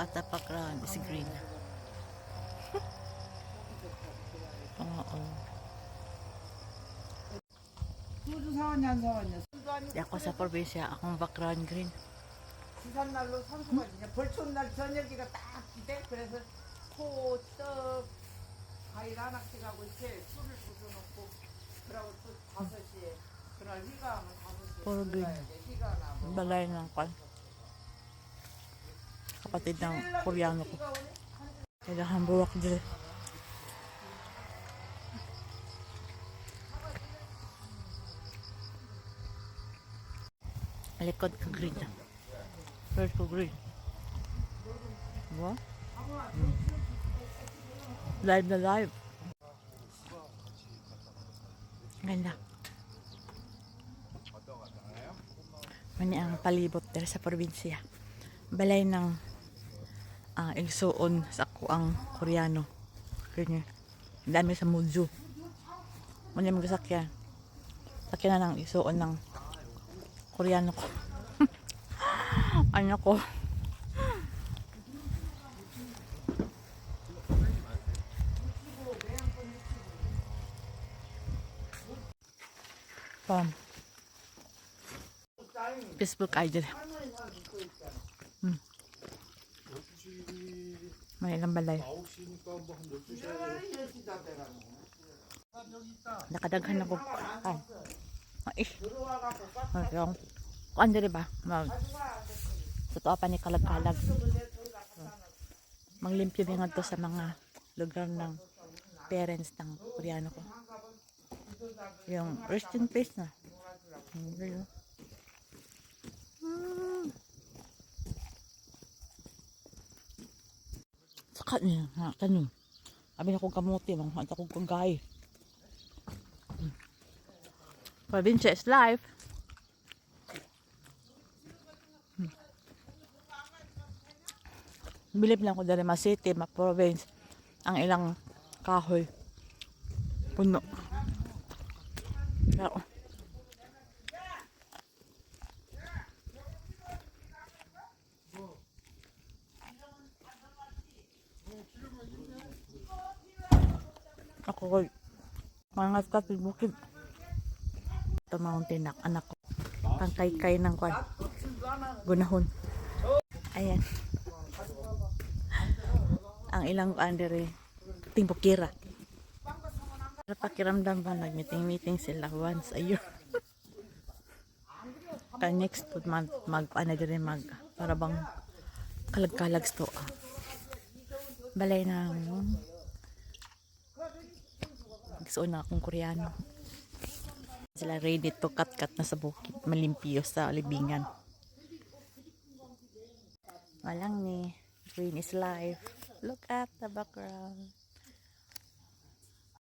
at the background is green. Oo. 소주 사왔냐 안 사왔냐 술도 아니고 Di ako sa probinsya, akong background green. 부산날로 산소가 있냐 벌초날 저녁이가 딱 기대 그래서 코떡 과일 하나씩 하고 이렇게 술을 부숴놓고 그러고 또 다섯 시에 그날 희가 하면 다섯 시에 Puro green. 들어가야 돼 희가 나면 Balay ng kwan. Kapatid ng koreano ko. Kailangan buwak dyan. Likod ka green. First ko green. Diba? Hmm. Live na live. Ganda. Mani ang palibot dere sa probinsya. Balay ng ah, igsuon sa ako ang koreano. Ang Dami sa Muju. Mani mga sakyan. Sakyan na ng igsuon ng koreano ko. ano ko. Pam. Facebook idol. Hmm. May ilang balay. Nakadaghan ako. Ay. Ay. Ay. Kuan diri ba? Mag. Totoo pa ni kalag-kalag. Manglimpyo din to sa mga lugar ng parents ng Koreano ko. Yung rest in peace na. Hmm. Saka niya, ha, tanong. Sabi na kamuti, mga hanta kong kagay. Hmm. Provincia is life. Hmm. Bilib lang ko dali ma city, ma province. Ang ilang kahoy. Puno. Pero, Ako ko, mga kapit bukid. Ito mountain nak anak ko. Pangkay-kay ng kwan. Gunahon. Ayan. Ang ilang andere, timbukira. Para pakiramdam ba, nag-meeting-meeting sila once a year. Kaya next month, mag, ano din mag, para bang kalag-kalag sto. ah. Balay na, ano, Gusto na akong koreano. Sila ready to cut-cut na sa bukid. Malimpyo sa libingan. Walang ni. Green is life. Look at the background.